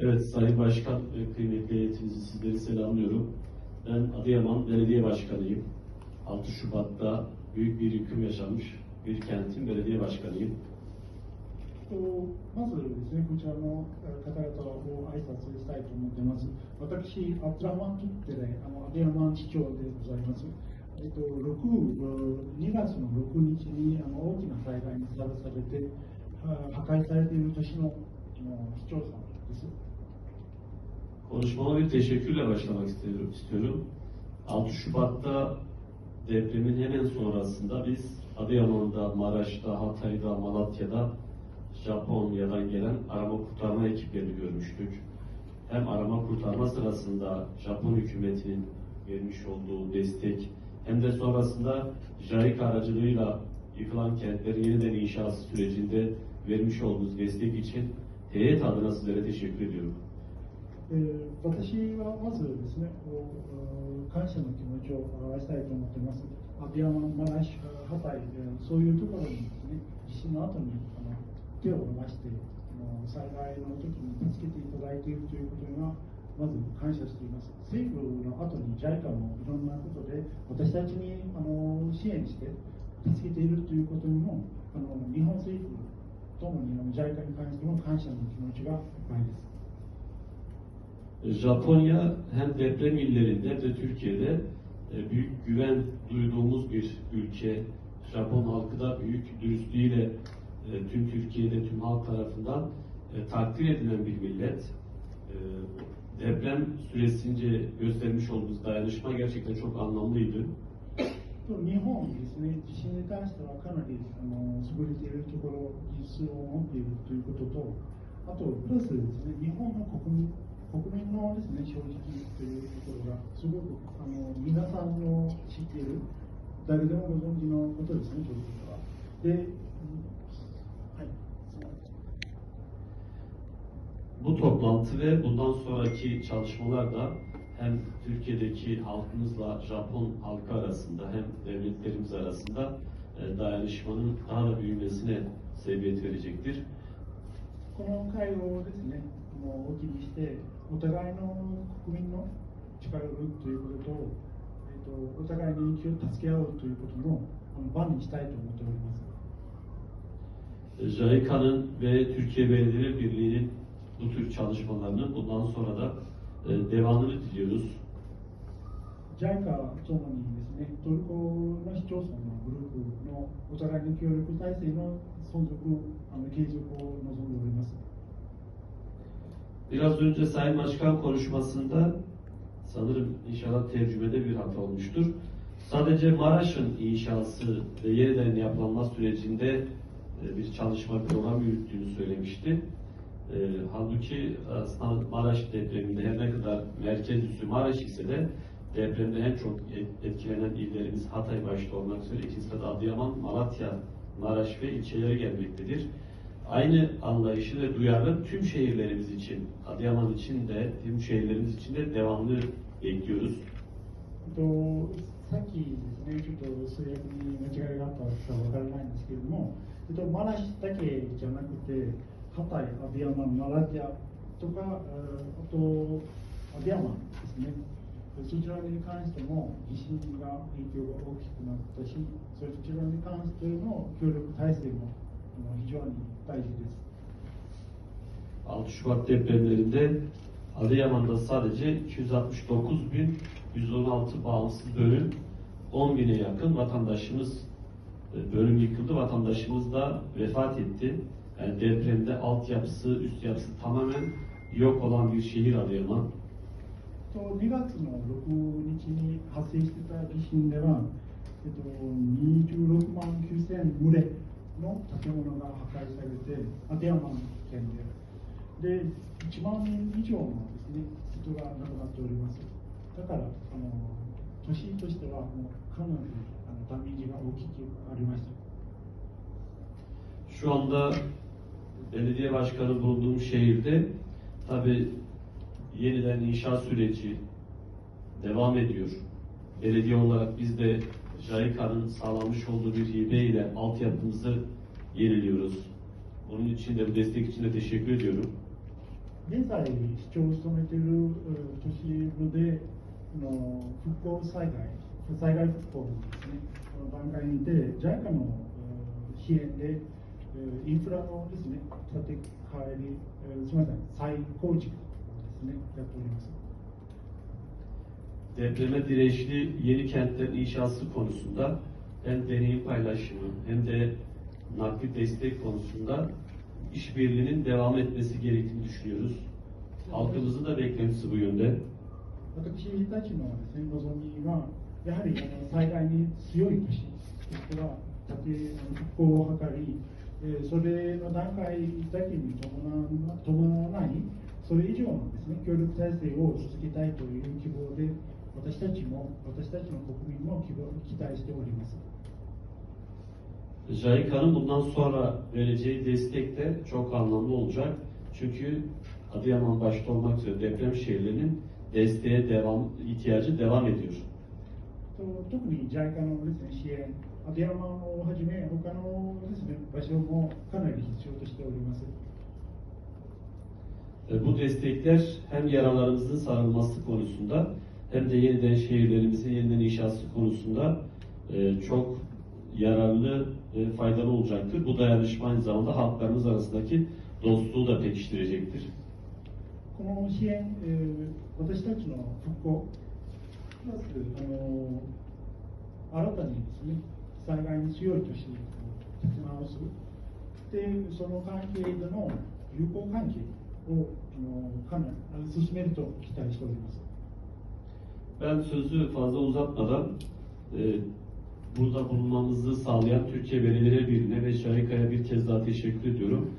Evet Sayın Başkan ve kıymetli heyetinizi sizleri selamlıyorum. Ben Adıyaman Belediye Başkanıyım. 6 Şubat'ta büyük bir yıkım yaşanmış bir kentin belediye başkanıyım. とまずですね、こちらのえー方々を挨拶したいと思っています。私、アブラマン・キッテで、あのアデアマン市長でございます。えっと、6 2月の6日にあの大きな災害にさらされて、あ破壊されている年のあの市長さんです。 Konuşmama bir teşekkürle başlamak istiyorum. istiyorum. 6 Şubat'ta depremin hemen sonrasında biz Adıyaman'da, Maraş'ta, Hatay'da, Malatya'da Japonya'dan gelen arama kurtarma ekiplerini görmüştük. Hem arama kurtarma sırasında Japon hükümetinin vermiş olduğu destek hem de sonrasında JAIC aracılığıyla yıkılan kentlerin yeniden inşası sürecinde vermiş olduğunuz destek için heyet adına sizlere teşekkür ediyorum. えー私はまずですね、感謝の気持ちを表したいと思っています。アディアマン、マラシュ、ハタイ、そういうところにですね、地震の後にあの手を伸ばして、あの災害の時に助けていただいているということには、まず感謝しています。政府の後に JICA もいろんなことで、私たちにあの支援して助けているということにも、あの日本政府ともにあの JICA に関しても感謝の気持ちがいっぱいです。 Japonya hem deprem illerinde hem de Türkiye'de e, büyük güven duyduğumuz bir ülke. Japon halkı da büyük dürüstlüğüyle e, tüm Türkiye'de tüm halk tarafından e, takdir edilen bir millet. E, Deprem süresince göstermiş olduğumuz dayanışma gerçekten çok anlamlıydı. 日本ですね、地震に関してはかなりあの優れているところ、技術を持っているということと、あと、プラスですね、日本の国民国民のですね、正直というところが、すごくあの皆さんの知っている、誰でもご存知のことですね、正直は。で、はい、すみません。Bu toplantı ve bundan sonraki çalışmalar da hem Türkiye'deki halkımızla Japon halkı arasında hem devletlerimiz arasında e, dayanışmanın daha da büyümesine sebebiyet verecektir. この会をですね、もう大きにして、お互いの国民の力を売るということと、えー、とお互いに助け合うということのあの場にしたいと思っております。 JICA'nın ve Türkiye Belediyeler Birliği'nin bu tür çalışmalarının bundan sonra da e, devamını diliyoruz. JICA ともにですね、トルコの市町村のグループのお互いの協力体制の存続、あの継続を望んでおります。 Biraz önce Sayın Başkan konuşmasında sanırım inşallah tercümede bir hata olmuştur. Sadece Maraş'ın inşası ve yeniden yapılanma sürecinde e, bir çalışma programı yürüttüğünü söylemişti. E, halbuki aslında Maraş depreminde her ne kadar merkez üssü Maraş ise de depremde en çok et- etkilenen illerimiz Hatay başta olmak üzere ikinci sırada Adıyaman, Malatya, Maraş ve ilçeleri gelmektedir. Aynı anlayışı ve duyarlı tüm şehirlerimiz için, Adıyaman için de, tüm şehirlerimiz için de devamlı bekliyoruz. えっと、さっきですね、ちょっと数訳に間違いがあったかわからないんですけれども、えっと、マラシだけじゃなくて、 ハタイ、アディアマン、マラティアとか、えーあと、アディアマンですね、そちらに関しても地震が影響が大きくなったし、そちらに関しての協力体制もあの非常に大事です。 6 Şubat depremlerinde Adıyaman'da sadece 269.116 bağımsız bölüm, 10 bine yakın vatandaşımız e, bölüm yıkıldı, vatandaşımız da vefat etti. Depremde altyapısı, üst yapısı tamamen yok olan bir şehir Adıyaman. と2月の6日に発生してた地震では、えっと、26万9000棟の建物が破壊されて、アディアマン県で、で1万人以上のです、ね、人が亡くなっております。だから、あの都市としてはもうかなりあのダメージが大きくありました。Şu anda belediye başkanı bulunduğum şehirde tabi yeniden inşaat süreci devam ediyor. Belediye olarak biz de JAIKA'nın sağlamış olduğu bir hibe ile altyapımızı yeniliyoruz. Onun için de bu destek için de teşekkür ediyorum. 現在、市長を務めている都市部での復興災害、災害復興のですね、段階にて、JICA の支援でインフラのですね、建て替えり、えーすみません、再構築をですね、やっております。 Depreme dirençli yeni kentlerin inşası konusunda hem deneyim paylaşımı hem de nakli destek konusunda işbirliğinin devam etmesi gerektiğini düşünüyoruz. Halkımızın da beklentisi bu yönde. 私たちのですね、望みは、やはりあの災害に強い都市、そしては建て復興を図り、 えーそれの段階だけに伴わ伴わない、それ以上のですね、協力体制を続けたいという希望で、私たちも、私たちの国民も希望期待しております。 JICA'nın bundan sonra vereceği destek de çok anlamlı olacak. Çünkü Adıyaman başta olmak üzere deprem şehirlerinin desteğe devam ihtiyacı devam ediyor. と特に JICA のです、ね、支援、アディアマンをはじめ、他のです、ね、場所もかなり必要としております。 E, Bu destekler hem yaralarımızın sarılması konusunda hem de yeniden şehirlerimizin yeniden inşası konusunda e, çok yararlı ve faydalı olacaktır. Bu dayanışma aynı zamanda halklarımız arasındaki dostluğu da pekiştirecektir. この支援、えー私たちの復興、 プラス、あの新たにですね、災害に強い都市を立て直す。で、その関係での友好関係をあのかなりあの進めると期待しております。 Ben sözü fazla uzatmadan e, burada bulunmamızı sağlayan Türkiye Belediyeler Birliği'ne ve JICA'ya bir kez daha teşekkür ediyorum.